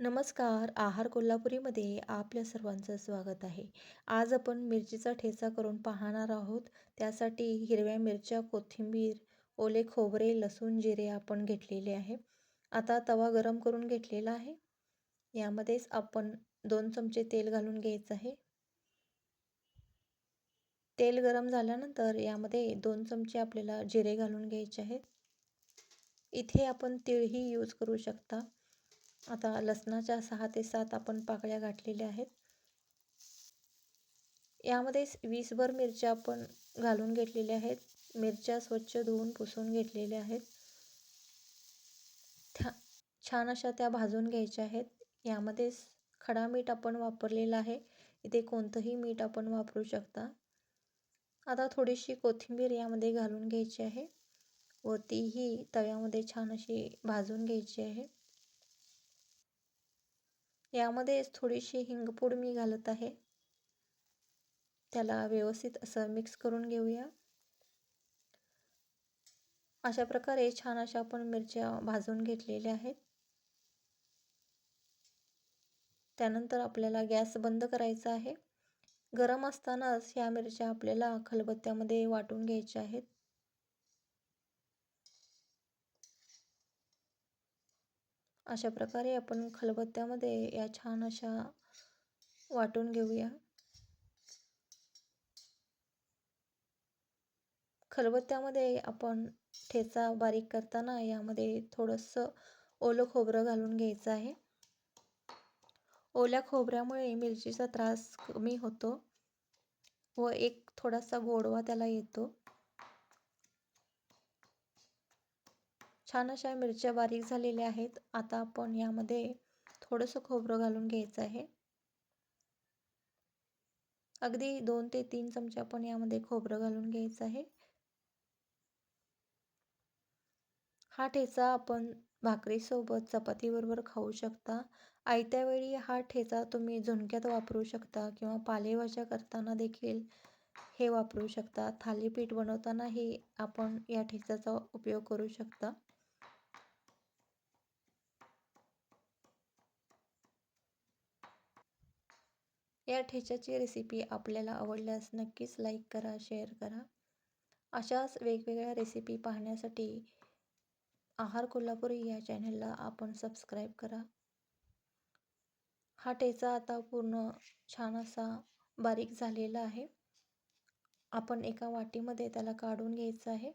नमस्कार आहार कोल्हापुरीमध्ये आपल्या सर्वांचं स्वागत आहे. आज आपण मिरचीचा ठेचा करून पाहणार आहोत. त्यासाठी हिरव्या मिरच्या कोथिंबीर ओले खोबरे लसूण जिरे आपण घेतलेले आहे. आता तवा गरम करून घेतलेला आहे. यामध्येच आपण दोन चमचे तेल घालून घ्यायचं आहे. तेल गरम झाल्यानंतर यामध्ये दोन चमचे आपल्याला जिरे घालून घ्यायचे आहेत. इथे आपण तिळही यूज करू शकता. आता लसणाच्या सहा ते सात आपण पाकळ्या गाठलेल्या आहेत. यामध्ये वीसभर मिरच्या आपण घालून घेतलेल्या आहेत. मिरच्या स्वच्छ धुवून पुसून घेतलेल्या आहेत. त्या छान अशा त्या भाजून घ्यायच्या आहेत. यामध्ये खडा मीठ आपण वापरलेलं आहे. इथे कोणतंही मीठ आपण वापरू शकता. आता थोडीशी कोथिंबीर यामध्ये घालून घ्यायची आहे. व तीही तव्यामध्ये छान अशी भाजून घ्यायची आहे. यामध्येच थोडीशी हिंगपूड मी घालत आहे. त्याला व्यवस्थित असं मिक्स करून घेऊया. अशा प्रकारे छान अशा आपण मिरच्या भाजून घेतलेल्या आहेत. त्यानंतर आपल्याला गॅस बंद करायचा आहे. गरम असतानाच ह्या मिरच्या आपल्याला खलबत्त्यामध्ये वाटून घ्यायच्या आहेत. अशा प्रकारे आपण खलबत्त्यामध्ये या छान अशा वाटून घेऊया. खलबत्त्यामध्ये आपण ठेचा बारीक करताना यामध्ये थोडंसं ओलं खोबरं घालून घ्यायचं आहे. ओल्या खोबऱ्यामुळे मिरचीचा त्रास कमी होतो व एक थोडासा गोडवा त्याला येतो. छान अशा मिरच्या बारीक झालेल्या आहेत. आता आपण यामध्ये थोडंसं खोबरं घालून घ्यायचं आहे. अगदी दोन ते तीन चमचे आपण यामध्ये खोबरं घालून घ्यायचं आहे. हा ठेचा आपण भाकरीसोबत चपातीबरोबर खाऊ शकता. आयत्या वेळी हा ठेचा तुम्ही झुणक्यात वापरू शकता किंवा पालेभाज्या करताना देखील हे वापरू शकता. थालीपीठ बनवतानाही आपण या ठेचाचा उपयोग करू शकता. या ठेच्याची रेसिपी आपल्याला आवडल्यास नक्कीच लाईक करा शेअर करा. अशाच वेगवेगळ्या रेसिपी पाहण्यासाठी आहार कोल्हापुरी या चॅनलला आपण सबस्क्राईब करा. हा ठेचा आता पूर्ण छान असा बारीक झालेला आहे. आपण एका वाटीमध्ये त्याला काढून घ्यायचं आहे.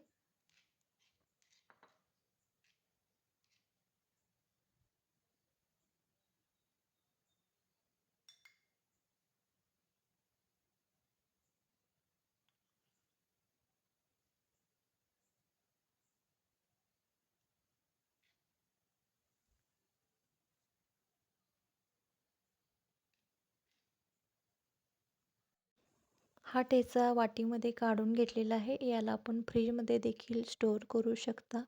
हा ठेचा वाटीमध्ये काढून घेतलेला आहे. याला आपण फ्रीजमध्ये देखील स्टोअर करू शकता.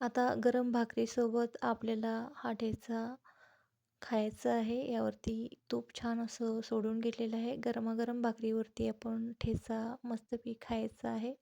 आता गरम भाकरीसोबत आपल्याला हा ठेचा खायचा आहे. यावरती तूप छान असं सोडून घेतलेलं आहे. गरमागरम भाकरीवरती आपण ठेचा मस्तपैकी खायचा आहे.